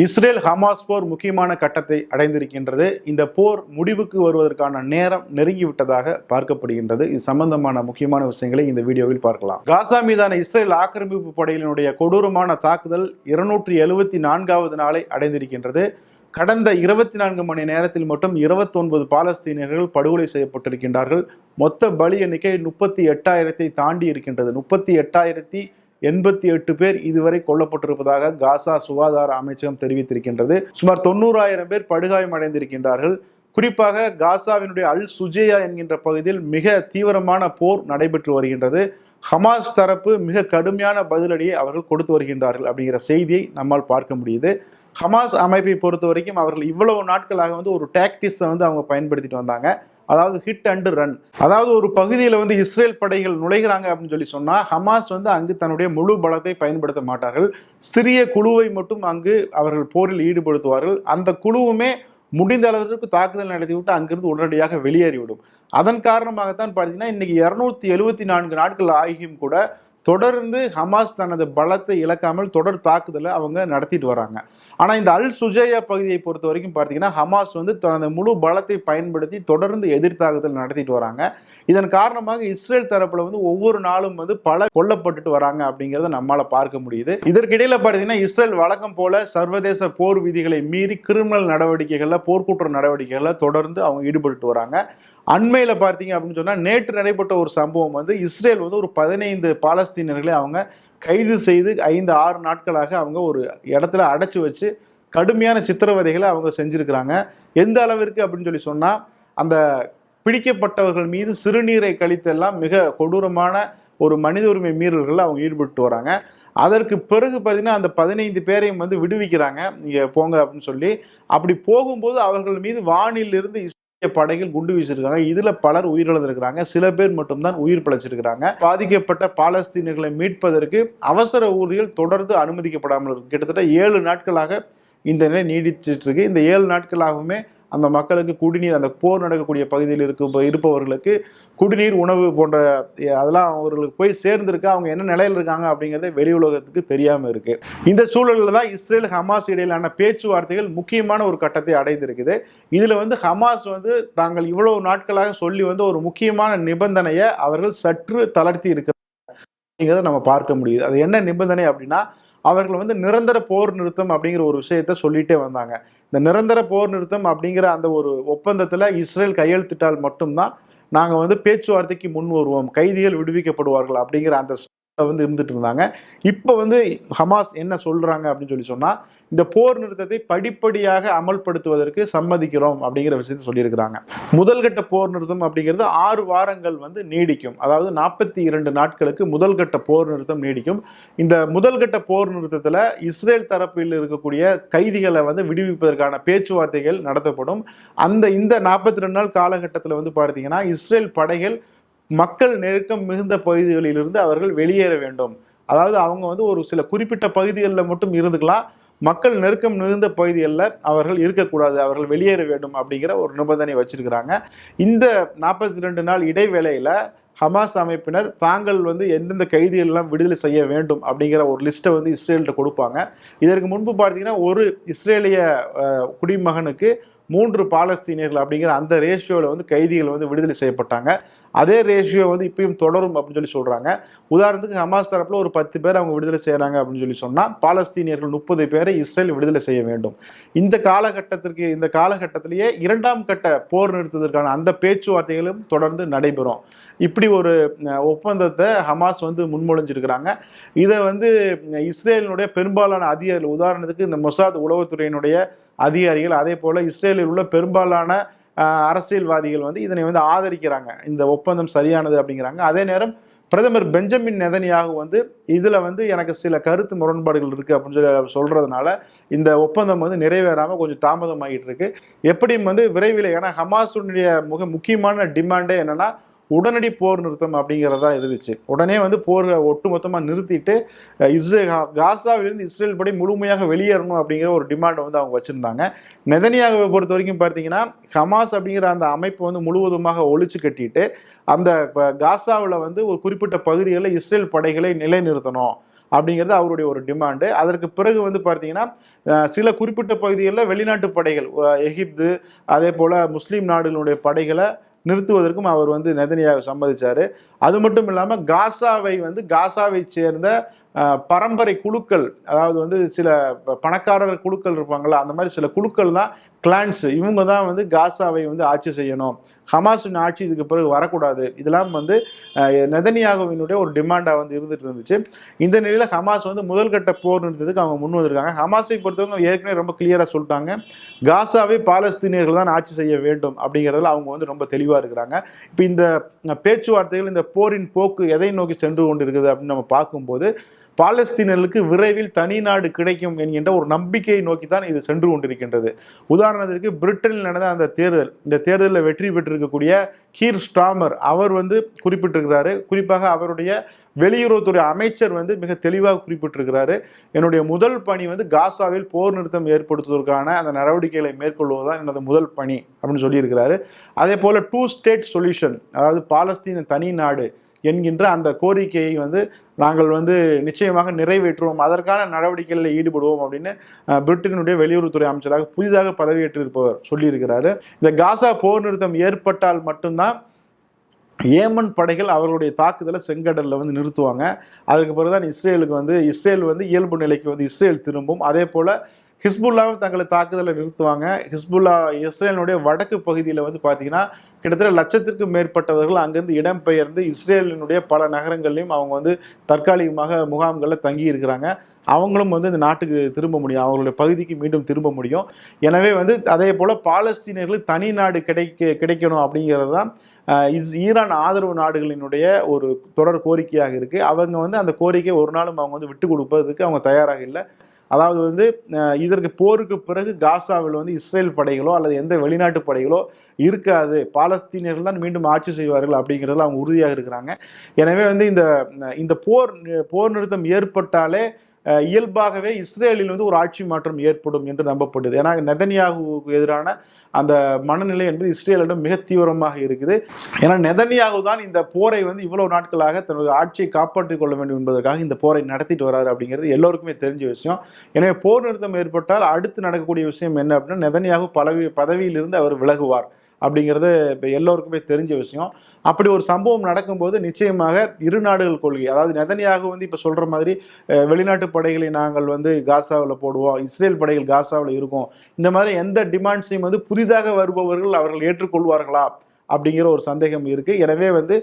Israel Hamas போர் முக்கியமான கட்டத்தை அடைந்திருக்கின்றது. இந்த போர் முடிவுக்கு வருவதற்கான நேரம் நெருங்கிவிட்டதாக பார்க்கப்படுகின்றது. இது சம்பந்தமான முக்கியமான விஷயங்களை இந்த வீடியோவில் பார்க்கலாம். காசா மீதான இஸ்ரேல் ஆக்கிரமிப்பு படையினுடைய கொடூரமான தாக்குதல் இருநூற்றி எழுபத்தி நான்காவது நாளை அடைந்திருக்கின்றது. கடந்த இருபத்தி நான்கு மணி நேரத்தில் மட்டும் இருபத்தொன்பது பாலஸ்தீனியர்கள் படுகொலை செய்யப்பட்டிருக்கின்றார்கள். மொத்த பலி எண்ணிக்கை முப்பத்தி எட்டாயிரத்தை தாண்டி இருக்கின்றது. முப்பத்தி எட்டாயிரத்தி எண்பத்தி எட்டு பேர் இதுவரை கொல்லப்பட்டிருப்பதாக காசா சுகாதார அமைச்சகம் தெரிவித்திருக்கின்றது. சுமார் தொண்ணூறாயிரம் பேர் படுகாயம் அடைந்திருக்கின்றார்கள். குறிப்பாக காசாவினுடைய அல் சுஜேயா என்கின்ற பகுதியில் மிக தீவிரமான போர் நடைபெற்று வருகின்றது. ஹமாஸ் தரப்பு மிக கடுமையான பதிலடியை அவர்கள் கொடுத்து வருகின்றார்கள் அப்படிங்கிற செய்தியை நம்மால் பார்க்க முடியுது. ஹமாஸ் அமைப்பை பொறுத்த வரைக்கும் அவர்கள் இவ்வளவு நாட்களாக வந்து ஒரு டாக்டிஸை வந்து அவங்க பயன்படுத்திட்டு வந்தாங்க. அதாவது ஹிட் அண்டு ரன் அதாவது ஒரு பகுதியில் வந்து இஸ்ரேல் படைகள் நுழைகிறாங்க அப்படின்னு சொல்லி சொன்னால் ஹமாஸ் வந்து அங்கு தன்னுடைய முழு பலத்தை பயன்படுத்த மாட்டார்கள். சிறிய குழுவை மட்டும் அங்கு அவர்கள் போரில் ஈடுபடுத்துவார்கள். அந்த குழுவுமே முடிந்த அளவிற்கு தாக்குதல் நடத்திவிட்டு அங்கிருந்து உடனடியாக வெளியேறிவிடும். அதன் காரணமாகத்தான் பார்த்தீங்கன்னா இன்னைக்கு இரநூத்தி எழுபத்தி நான்கு நாட்கள் ஆகியும் கூட தொடர்ந்து ஹமாஸ் தனது பலத்தை இழக்காமல் தொடர் தாக்குதலை அவங்க நடத்திட்டு வராங்க. ஆனால் இந்த அல் சுஜயா பகுதியை பொறுத்த வரைக்கும் பார்த்தீங்கன்னா ஹமாஸ் வந்து தனது முழு பலத்தை பயன்படுத்தி தொடர்ந்து எதிர் தாக்குதல் நடத்திட்டு வராங்க. இதன் காரணமாக இஸ்ரேல் தரப்புல வந்து ஒவ்வொரு நாளும் வந்து பல கொல்லப்பட்டுட்டு வராங்க அப்படிங்கிறத நம்மளால பார்க்க முடியுது. இதற்கிடையில பார்த்தீங்கன்னா இஸ்ரேல் வழக்கம் போல சர்வதேச போர் விதிகளை மீறி கிரிமினல் நடவடிக்கைகளில் போர்க்குற்ற நடவடிக்கைகளில் தொடர்ந்து அவங்க ஈடுபட்டு வராங்க. அண்மையில் பார்த்தீங்க அப்படின்னு சொன்னால் நேற்று நடைபெற்ற ஒரு சம்பவம் வந்து இஸ்ரேல் வந்து ஒரு பதினைந்து பாலஸ்தீனர்களை அவங்க கைது செய்து ஐந்து ஆறு நாட்களாக அவங்க ஒரு இடத்துல அடைச்சி வச்சு கடுமையான சித்திரவதைகளை அவங்க செஞ்சுருக்கிறாங்க. எந்த அளவிற்கு அப்படின்னு சொல்லி சொன்னால் அந்த பிடிக்கப்பட்டவர்கள் மீது சிறுநீரை கழித்தெல்லாம் மிக கொடூரமான ஒரு மனித உரிமை மீறல்களில் அவங்க ஈடுபட்டு வராங்க. அதற்கு பிறகு பார்த்தீங்கன்னா அந்த பதினைந்து பேரையும் வந்து விடுவிக்கிறாங்க. நீங்கள் போங்க அப்படின்னு சொல்லி. அப்படி போகும்போது அவர்கள் மீது வானிலிருந்து படைகள் குண்டு வீசிருக்காங்க இதுல பலர் உயிரிழந்திருக்கிறாங்க. சில பேர் மட்டும்தான் உயிர் பிழைச்சிருக்கிறாங்க. பாதிக்கப்பட்ட பாலஸ்தீனர்களை மீட்பதற்கு அவசர ஊர்திகள் தொடர்ந்து அனுமதிக்கப்படாமல் இருக்கு. கிட்டத்தட்ட ஏழு நாட்களாக இந்த நிலை நீடிச்சிட்டு இருக்கு. இந்த ஏழு நாட்களாகவுமே அந்த மக்களுக்கு குடிநீர் அந்த போர் நடக்கக்கூடிய பகுதியில் இருக்க இருப்பவர்களுக்கு குடிநீர் உணவு போன்ற அதெல்லாம் அவர்களுக்கு போய் சேர்ந்திருக்கு. அவங்க என்ன நிலையில் இருக்காங்க அப்படிங்கிறத வெளி உலகத்துக்கு தெரியாமல் இருக்கு. இந்த சூழலில் தான் இஸ்ரேல் ஹமாஸ் இடையிலான பேச்சுவார்த்தைகள் முக்கியமான ஒரு கட்டத்தை அடைந்திருக்குது. இதில் வந்து ஹமாஸ் வந்து தாங்கள் இவ்வளவு நாட்களாக சொல்லி வந்து ஒரு முக்கியமான நிபந்தனையை அவர்கள் சற்று தளர்த்தி இருக்கிறாங்க அப்படிங்கிறத நம்ம பார்க்க முடியுது. அது என்ன நிபந்தனை அப்படின்னா அவர்கள் வந்து நிரந்தர போர் நிறுத்தம் அப்படிங்கிற ஒரு விஷயத்த சொல்லிட்டே வந்தாங்க. இந்த நிரந்தர போர் நிறுத்தம் அப்படிங்கிற அந்த ஒரு ஒப்பந்தத்தில் இஸ்ரேல் கையெழுத்திட்டால் மட்டும்தான் நாங்கள் வந்து பேச்சுவார்த்தைக்கு முன் வருவோம். கைதிகள் விடுவிக்கப்படுவார்கள் அப்படிங்கிற அந்த வந்து இருந்துட்டு இருந்தாங்க இப்போ வந்து ஹமாஸ் என்ன சொல்றாங்க அப்படின்னு சொல்லி சொன்னா இந்த போர் நிறுத்தத்தை படிப்படியாக அமல்படுத்துவதற்கு சம்மதிக்கிறோம் அப்படிங்கிற விஷயத்தை சொல்லியிருக்கிறாங்க. முதல் கட்ட போர் நிறுத்தம் அப்படிங்கிறது ஆறு வாரங்கள் வந்து நீடிக்கும். அதாவது நாற்பத்தி இரண்டு நாட்களுக்கு முதல் கட்ட போர் நிறுத்தம் நீடிக்கும். இந்த முதல் கட்ட போர் நிறுத்தத்தில் இஸ்ரேல் தரப்பில் இருக்கக்கூடிய கைதிகளை வந்து விடுவிப்பதற்கான பேச்சுவார்த்தைகள் நடத்தப்படும். அந்த இந்த நாற்பத்தி ரெண்டு நாள் காலகட்டத்தில் வந்து பார்த்தீங்கன்னா இஸ்ரேல் படைகள் மக்கள் நெருக்கம் மிகுந்த பகுதிகளிலிருந்து அவர்கள் வெளியேற வேண்டும். அதாவது அவங்க வந்து ஒரு சில குறிப்பிட்ட பகுதிகளில் மட்டும் இருந்துக்கலாம். மக்கள் நெருக்கம் மிகுந்த பகுதிகளில் அவர்கள் இருக்கக்கூடாது அவர்கள் வெளியேற வேண்டும் அப்படிங்கிற ஒரு நிபந்தனை வச்சிருக்கிறாங்க. இந்த நாற்பத்தி ரெண்டு நாள் இடைவேளையில் ஹமாஸ் அமைப்பினர் தாங்கள் வந்து எந்தெந்த கைதிகள்லாம் விடுதலை செய்ய வேண்டும் அப்படிங்கிற ஒரு லிஸ்ட்டை வந்து இஸ்ரேல்கிட்ட கொடுப்பாங்க. இதற்கு முன்பு பார்த்தீங்கன்னா ஒரு இஸ்ரேலிய குடிமகனுக்கு மூன்று பாலஸ்தீனியர்கள் அப்படிங்கிற அந்த ரேஷியோவில் வந்து கைதிகள் வந்து விடுதலை செய்யப்பட்டாங்க. அதே ரேஷியோ வந்து இப்பயும் தொடரும் அப்படின்னு சொல்லி சொல்கிறாங்க உதாரணத்துக்கு ஹமாஸ் தரப்பில் ஒரு பத்து பேர் அவங்க விடுதலை செய்கிறாங்க அப்படின்னு சொல்லி சொன்னால் பாலஸ்தீனியர்கள் முப்பது பேரை இஸ்ரேல் விடுதலை செய்ய வேண்டும். இந்த காலகட்டத்திற்கு இந்த காலகட்டத்திலேயே இரண்டாம் கட்ட போர் நிறுத்துவதற்கான அந்த பேச்சுவார்த்தைகளும் தொடர்ந்து நடைபெறும். இப்படி ஒரு ஒப்பந்தத்தை ஹமாஸ் வந்து முன்மொழிஞ்சிருக்கிறாங்க. இதை வந்து இஸ்ரேலினுடைய பெரும்பாலான அதிகாரிகள் உதாரணத்துக்கு இந்த மொசாத் உளவுத்துறையினுடைய அதிகாரிகள் அதே போல் இஸ்ரேலில் உள்ள பெரும்பாலான அரசியல்வாதிகள் வந்து இதனை வந்து ஆதரிக்கிறாங்க. இந்த ஒப்பந்தம் சரியானது அப்படிங்கிறாங்க. அதே நேரம் பிரதமர் பெஞ்சமின் நெதனியாக வந்து இதில் வந்து எனக்கு சில கருத்து முரண்பாடுகள் இருக்குது அப்படின்னு சொல்லி அவர் சொல்கிறதுனால இந்த ஒப்பந்தம் வந்து நிறைவேறாமல் கொஞ்சம் தாமதமாகிட்டு இருக்கு. எப்படியும் வந்து விரைவில் ஏன்னா ஹமாஸுடைய மிக முக்கியமான டிமாண்டே என்னன்னா உடனடி போர் நிறுத்தம் அப்படிங்கிறதா இருந்துச்சு. உடனே வந்து போர் ஒட்டுமொத்தமாக நிறுத்திட்டு இஸ்ரே காசாவிலிருந்து இஸ்ரேல் படை முழுமையாக வெளியேறணும் அப்படிங்கிற ஒரு டிமாண்டை வந்து அவங்க வச்சுருந்தாங்க. நெதனியாவை பொறுத்த வரைக்கும் பார்த்தீங்கன்னா ஹமாஸ் அப்படிங்கிற அந்த அமைப்பு வந்து முழுவதுமாக ஒழிச்சு கட்டிட்டு அந்த காசாவில் வந்து ஒரு குறிப்பிட்ட பகுதிகளில் இஸ்ரேல் படைகளை நிலைநிறுத்தணும் அப்படிங்கிறது அவருடைய ஒரு டிமாண்டு அதற்கு பிறகு வந்து பார்த்தீங்கன்னா சில குறிப்பிட்ட பகுதிகளில் வெளிநாட்டு படைகள் எகிப்து அதே போல் முஸ்லீம் நாடுகளுடைய படைகளை நிறுத்துவதற்கும் அவர் வந்து நெதனியாக சம்மதிச்சார். அது மட்டும் இல்லாமல் காசாவை வந்து காசாவை சேர்ந்த பரம்பரை குழுக்கள் அதாவது வந்து சில பணக்காரர் குழுக்கள் இருப்பாங்களா அந்த மாதிரி சில குழுக்கள் தான் கிளான்ஸ் இவங்க தான் வந்து காசாவை வந்து ஆட்சி செய்யணும். ஹமாஸின் ஆட்சி இதுக்கு பிறகு வரக்கூடாது. இதெல்லாம் வந்து நெதனியாகவினுடைய ஒரு டிமாண்டாக வந்து இருந்துட்டு இருந்துச்சு. இந்த நிலையில் ஹமாஸ் வந்து முதல் கட்ட போர் நிறுத்தத்துக்கு அவங்க முன் வந்திருக்காங்க. ஹமாஸை பொறுத்தவங்க ஏற்கனவே ரொம்ப கிளியராக சொல்லிட்டாங்க. காசாவை பாலஸ்தீனியர்கள் தான் ஆட்சி செய்ய வேண்டும் அப்படிங்கிறதுல அவங்க வந்து ரொம்ப தெளிவாக இருக்கிறாங்க. இப்போ இந்த பேச்சுவார்த்தைகள் இந்த போரின் போக்கு எதை நோக்கி சென்று கொண்டிருக்குது அப்படின்னு நம்ம பார்க்கும்போது பாலஸ்தீனர்களுக்கு விரைவில் தனி நாடு கிடைக்கும் என்கின்ற ஒரு நம்பிக்கையை நோக்கி தான் இது சென்று கொண்டிருக்கின்றது. உதாரணத்திற்கு பிரிட்டனில் நடந்த அந்த தேர்தல் இந்த தேர்தலில் வெற்றி பெற்றிருக்கக்கூடிய கீர் ஸ்டாமர் அவர் வந்து குறிப்பிட்டிருக்கிறாரு. குறிப்பாக அவருடைய வெளியுறவுத்துறை அமைச்சர் வந்து மிக தெளிவாக குறிப்பிட்டிருக்கிறாரு. என்னுடைய முதல் பணி வந்து காசாவில் போர் நிறுத்தம் ஏற்படுத்துவதற்கான அந்த நடவடிக்கைகளை மேற்கொள்வதுதான் எனது முதல் பணி அப்படின்னு சொல்லியிருக்கிறாரு. அதே போல் டூ ஸ்டேட் சொல்யூஷன் அதாவது பாலஸ்தீன தனி நாடு என்கின்ற அந்த கோரிக்கையை வந்து நாங்கள் வந்து நிச்சயமாக நிறைவேற்றுவோம். அதற்கான நடவடிக்கைகளில் ஈடுபடுவோம் அப்படின்னு பிரிட்டனுடைய வெளியுறவுத்துறை அமைச்சராக புதிதாக பதவியேற்றிருப்பவர் சொல்லியிருக்கிறாரு. இந்த காசா போர் நிறுத்தம் ஏற்பட்டால் மட்டும்தான் ஏமன் படைகள் அவர்களுடைய தாக்குதலை செங்கடலில் வந்து நிறுத்துவாங்க. அதுக்கு பிறகுதான் இஸ்ரேலுக்கு வந்து இஸ்ரேல் வந்து இயல்பு நிலைக்கு வந்து இஸ்ரேல் திரும்பும். அதே போல் ஹிஸ்புல்லாவும் தங்களை தாக்குதலை நிறுத்துவாங்க. ஹிஸ்புல்லா இஸ்ரேலினுடைய வடக்கு பகுதியில் வந்து பார்த்தீங்கன்னா கிட்டத்தட்ட லட்சத்திற்கும் மேற்பட்டவர்கள் அங்கிருந்து இடம்பெயர்ந்து இஸ்ரேலினுடைய பல நகரங்கள்லையும் அவங்க வந்து தற்காலிகமாக முகாம்களில் தங்கி இருக்கிறாங்க அவங்களும் வந்து இந்த நாட்டுக்கு திரும்ப முடியும். அவங்களுடைய பகுதிக்கு மீண்டும் திரும்ப முடியும். எனவே வந்து அதே போல் பாலஸ்தீனியர்களுக்கு தனி நாடு கிடைக்க கிடைக்கணும் அப்படிங்கிறது தான் இஸ்- ஈரான் ஆதரவு நாடுகளினுடைய ஒரு தொடர் கோரிக்கையாக இருக்குது அவங்க வந்து அந்த கோரிக்கை ஒரு நாளும் அவங்க வந்து விட்டு கொடுப்பதற்கு அவங்க தயாராக இல்லை. அதாவது வந்து இதற்கு போருக்கு பிறகு காசாவில் வந்து இஸ்ரேல் படைகளோ அல்லது எந்த வெளிநாட்டு படைகளோ இருக்காது. பாலஸ்தீனியர்கள் தான் மீண்டும் ஆட்சி செய்வார்கள் அப்படிங்கிறதுல அவங்க உறுதியாக இருக்கிறாங்க. எனவே வந்து இந்த இந்த போர் போர் நிறுத்தம் ஏற்பட்டாலே இயல்பாகவே இஸ்ரேலில் வந்து ஒரு ஆட்சி மாற்றம் ஏற்படும் என்று நம்பப்படுது. ஏன்னா நெதன்யாகுவுக்கு எதிரான அந்த மனநிலை என்பது இஸ்ரேலிடம் மிக தீவிரமாக இருக்குது. ஏன்னா நெதன்யாகு தான் இந்த போரை வந்து இவ்வளவு நாட்களாக தனது ஆட்சியை காப்பாற்றிக் கொள்ள வேண்டும் என்பதற்காக இந்த போரை நடத்திட்டு வராரு அப்படிங்கிறது எல்லோருக்குமே தெரிஞ்ச விஷயம். எனவே போர் நிறுத்தம் ஏற்பட்டால் அடுத்து நடக்கக்கூடிய விஷயம் என்ன அப்படின்னா நெதன்யாகு பதவி பதவியிலிருந்து அவர் விலகுவார். அப்படிங்கிறது இப்போ எல்லோருக்குமே தெரிஞ்ச விஷயம். அப்படி ஒரு சம்பவம் நடக்கும்போது நிச்சயமாக இரு நாடுகள் கொள்கை அதாவது நெதனியாக வந்து இப்போ சொல்கிற மாதிரி வெளிநாட்டு படைகளை நாங்கள் வந்து காசாவில் போடுவோம் இஸ்ரேல் படைகள் காசாவில் இருக்கும். இந்த மாதிரி எந்த டிமாண்ட்ஸையும் வந்து புதிதாக வருபவர்கள் அவர்கள் ஏற்றுக்கொள்வார்களா? அப்படிங்கிற ஒரு சந்தேகம் இருக்குது எனவே வந்து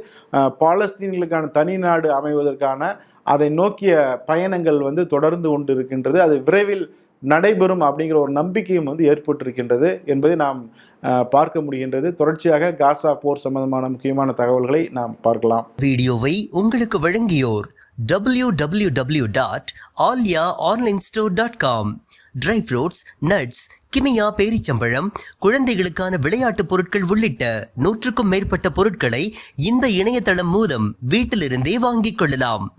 பாலஸ்தீன்களுக்கான தனி நாடு அமைவதற்கான அதை நோக்கிய பயணங்கள் வந்து தொடர்ந்து கொண்டு இருக்கின்றது அது விரைவில் நடைபெறும் அப்படிங்கிற ஒரு நம்பிக்கையும் வந்து ஏற்பட்டிருக்கின்றது என்பதை நாம் பார்க்க முடிகின்றது. தொடர்ச்சியாக காசா போர் சம்பந்தமான முக்கியமான தகவல்களை நாம் பார்க்கலாம். வீடியோவை உங்களுக்கு வழங்கியோர் www.alyaonlinestore.com dot Alya online store dot com dry fruits nuts Kimia பேரிச்சம்பழம் குழந்தைகளுக்கான விளையாட்டுப் பொருட்கள் உள்ளிட்ட நூற்றுக்கும் மேற்பட்ட பொருட்களை இந்த இணையதளம் மூலம் வீட்டிலிருந்தே வாங்கிக் கொள்ளலாம்.